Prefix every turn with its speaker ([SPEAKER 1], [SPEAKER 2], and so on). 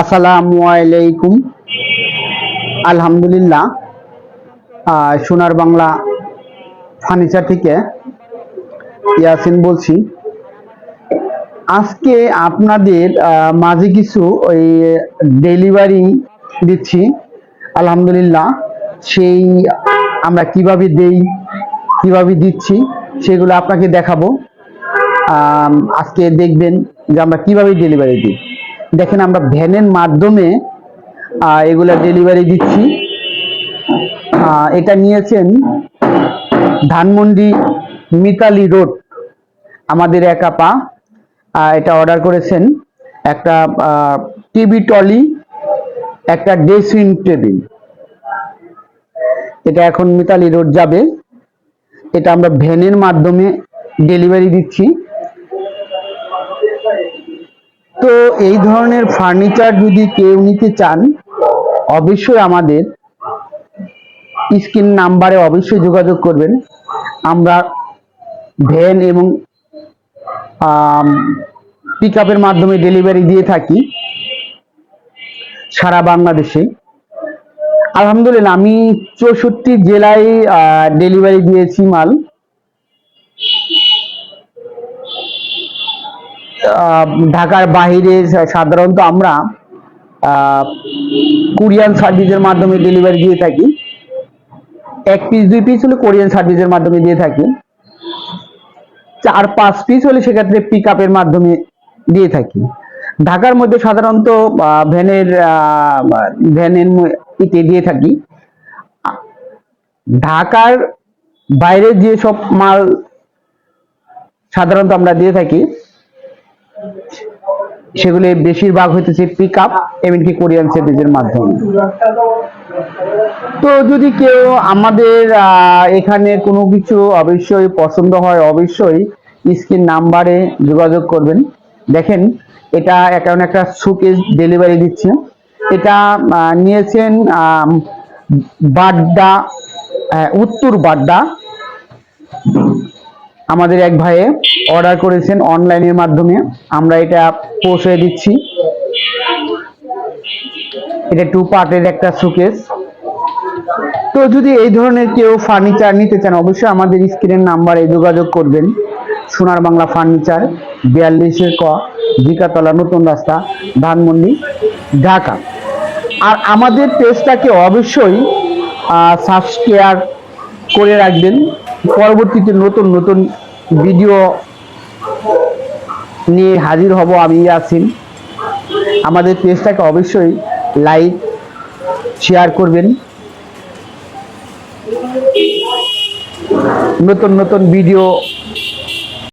[SPEAKER 1] আসসালামু আলাইকুম। আলহামদুলিল্লাহ সোনার বাংলা ফার্নিচার থেকে ইয়াসিন বলছি। আজকে আপনাদের মাঝে কিছু ওই ডেলিভারি দিচ্ছি। আলহামদুলিল্লাহ, সেই আমরা কীভাবে দেই, কীভাবে দিচ্ছি, সেগুলো আপনাকে দেখাবো। আজকে দেখবেন যে আমরা কীভাবে ডেলিভারি দিই। দেখেন আমরা ভ্যানের মাধ্যমে এগুলা ডেলিভারি দিচ্ছি। এটা নিয়েছেন ধানমন্ডি মিতালি রোড, আমাদের একা পা। এটা অর্ডার করেছেন একটা টিভি টলি একটা ড্রেসিং টেবিল এটা এখন মিতালি রোড যাবে। এটা আমরা ভ্যানের মাধ্যমে ডেলিভারি দিচ্ছি তো এই ধরনের ফার্নিচার যদি কেউ নিতে চান, অবশ্যই আমাদের স্ক্রিন নাম্বারে অবশ্যই যোগাযোগ করবেন। আমরা ভ্যান এবং পিক আপের মাধ্যমে ডেলিভারি দিয়ে থাকি সারা বাংলাদেশে। আলহামদুলিল্লাহ, আমি চৌষট্টি জেলায় ডেলিভারি দিয়েছি মাল। ঢাকার বাইরে সা- সাধারণত আমরা কোরিয়ান সার্ভিসের মাধ্যমে ডেলিভারি দিয়ে থাকি। এক পিস দুই পিস হলে কোরিয়ান সার্ভিসের মাধ্যমে দিয়ে থাকি। চার, পাঁচ পিস হলে সেক্ষেত্রে পিক আপের মাধ্যমে দিয়ে থাকি। ঢাকার মধ্যে সাধারণত ভ্যানের ভ্যানের ইতে দিয়ে থাকি। ঢাকার বাইরে যে সব মাল সাধারণত আমরা দিয়ে থাকি সেগুলি বেশিরভাগ হইতেছে পিক আপ এমনকি কোরিয়ান সার্ভিসের মাধ্যমে। তো যদি কেউ আমাদের এখানে কোনো কিছু অবশ্যই পছন্দ হয়, অবশ্যই স্ক্রিন নাম্বারে যোগাযোগ করবেন। দেখেন, এটা এখন একটা সুকেস ডেলিভারি দিচ্ছে। এটা নিয়েছেন বাড্ডা উত্তর বাড্ডা। আমাদের এক ভাইয়ে অর্ডার করেছেন অনলাইনের মাধ্যমে। আমরা এটা পৌঁছে দিচ্ছি। এটা টু পার্টের একটা সুকেস তো যদি এই ধরনের কেউ ফার্নিচার নিতে চান, অবশ্যই আমাদের স্ক্রিনের নাম্বারে যোগাযোগ করবেন। সোনার বাংলা ফার্নিচার বিয়াল্লিশের ক জিকাতলা নতুন রাস্তা, ধানমন্ডি, ঢাকা। আর আমাদের পেজটাকে অবশ্যই সাবস্ক্রাইব করে রাখবেন। পরবর্তীতে নতুন নতুন ভিডিও নিয়ে হাজির হব আমি ইয়াসিন। আমাদের পেজটাকে অবশ্যই লাইক, শেয়ার করবেন। নতুন নতুন ভিডিও